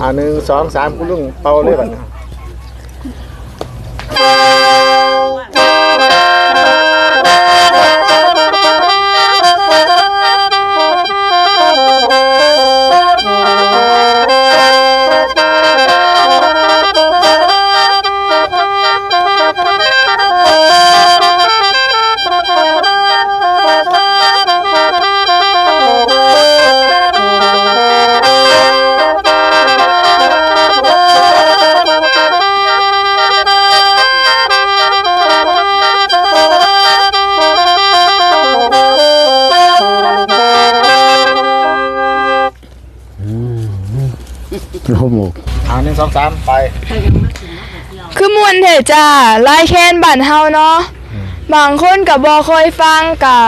อ่าหนึ่งสองสามคุณลุงเป่าเลยบัดนี้ โลหมกอ่าหนึ่งสองสามไปคือมวนเถอะจ้าลายแคนบ้านเฮาเนาะบางคนก็บ่เคยฟังก็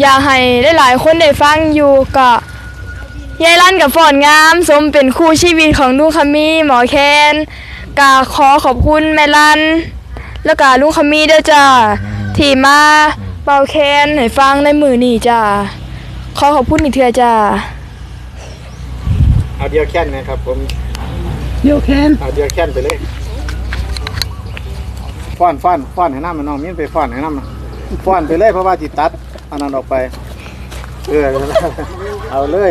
อยากให้หลายๆคนได้ฟังอยู่ก็ยายลั่นกับฟอนงามสมเป็นคู่ชีวิตของลุงคามีหมอแคนก็ขอขอบคุณแม่ลั่นแล้วก็ลุงคามีด้วยจ้าที่มาเป่าแคนให้ฟังในมือนี้จ้าขอขอบคุณอีกเทื่อจ้า เอาเดียวแค่นนะครับ ผมเดี๋ยวแค้นเอาเดียวแค่นไปเลยฟ้อนฟ้อนฟ้อนให้น้ำมันน้องมิ้นไปฟ้อนให้น้ำมันฟ้อนไปเลยเพราะว่าจิตัดอันนั้นออกไปเออเอาเลย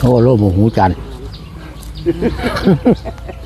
โอ้โลหมหูจัน